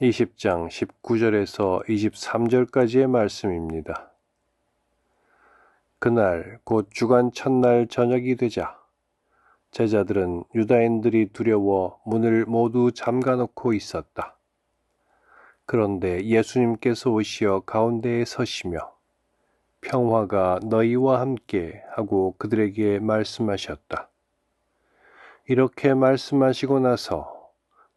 20장 19절에서 23절까지의 말씀입니다. 그날 곧 주간 첫날 저녁이 되자 제자들은 유다인들이 두려워 문을 모두 잠가 놓고 있었다. 그런데 예수님께서 오시어 가운데에 서시며 평화가 너희와 함께 하고 그들에게 말씀하셨다. 이렇게 말씀하시고 나서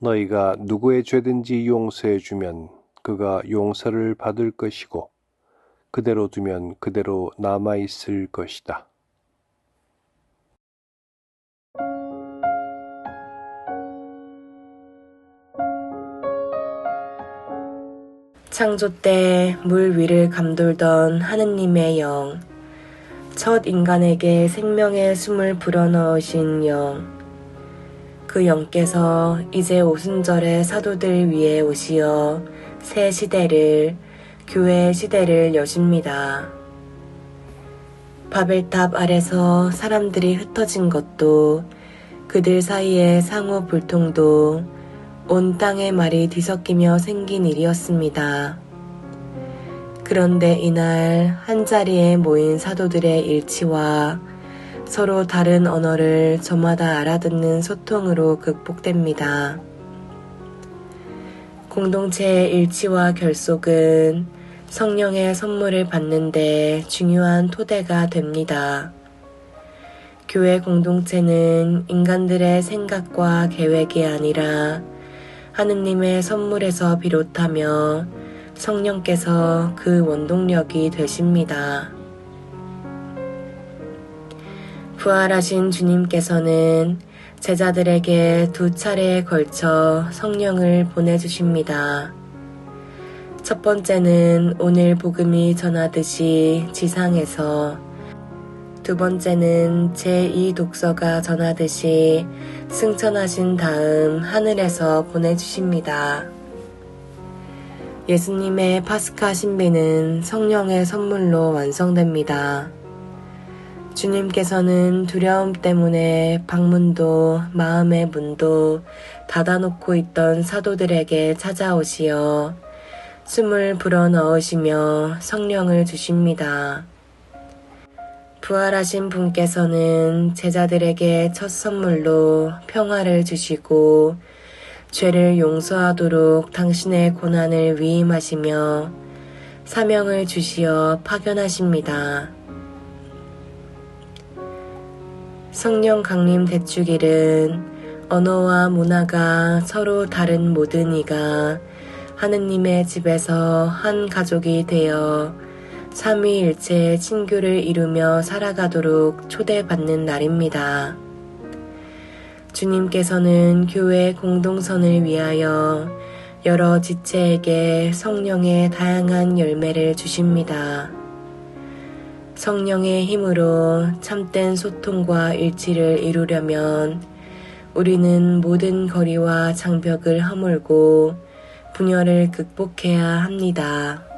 너희가 누구의 죄든지 용서해 주면 그가 용서를 받을 것이고 그대로 두면 그대로 남아 있을 것이다. 창조 때 물 위를 감돌던 하느님의 영, 첫 인간에게 생명의 숨을 불어넣으신 영, 그 영께서 이제 오순절의 사도들 위에 오시어 새 시대를 교회 시대를 여십니다. 바벨탑 아래서 사람들이 흩어진 것도 그들 사이의 상호 불통도 온 땅의 말이 뒤섞이며 생긴 일이었습니다. 그런데 이날 한자리에 모인 사도들의 일치와 서로 다른 언어를 저마다 알아듣는 소통으로 극복됩니다. 공동체의 일치와 결속은 성령의 선물을 받는데 중요한 토대가 됩니다. 교회 공동체는 인간들의 생각과 계획이 아니라 하느님의 선물에서 비롯하며 성령께서 그 원동력이 되십니다. 부활하신 주님께서는 제자들에게 두 차례에 걸쳐 성령을 보내주십니다. 첫 번째는 오늘 복음이 전하듯이 지상에서, 두 번째는 제2 독서가 전하듯이 승천하신 다음 하늘에서 보내주십니다. 예수님의 파스카 신비는 성령의 선물로 완성됩니다. 주님께서는 두려움 때문에 방문도 마음의 문도 닫아놓고 있던 사도들에게 찾아오시어 숨을 불어 넣으시며 성령을 주십니다. 부활하신 분께서는 제자들에게 첫 선물로 평화를 주시고 죄를 용서하도록 당신의 고난을 위임하시며 사명을 주시어 파견하십니다. 성령 강림 대축일은 언어와 문화가 서로 다른 모든 이가 하느님의 집에서 한 가족이 되어 삼위일체의 친교를 이루며 살아가도록 초대받는 날입니다. 주님께서는 교회 공동선을 위하여 여러 지체에게 성령의 다양한 열매를 주십니다. 성령의 힘으로 참된 소통과 일치를 이루려면 우리는 모든 거리와 장벽을 허물고 분열을 극복해야 합니다.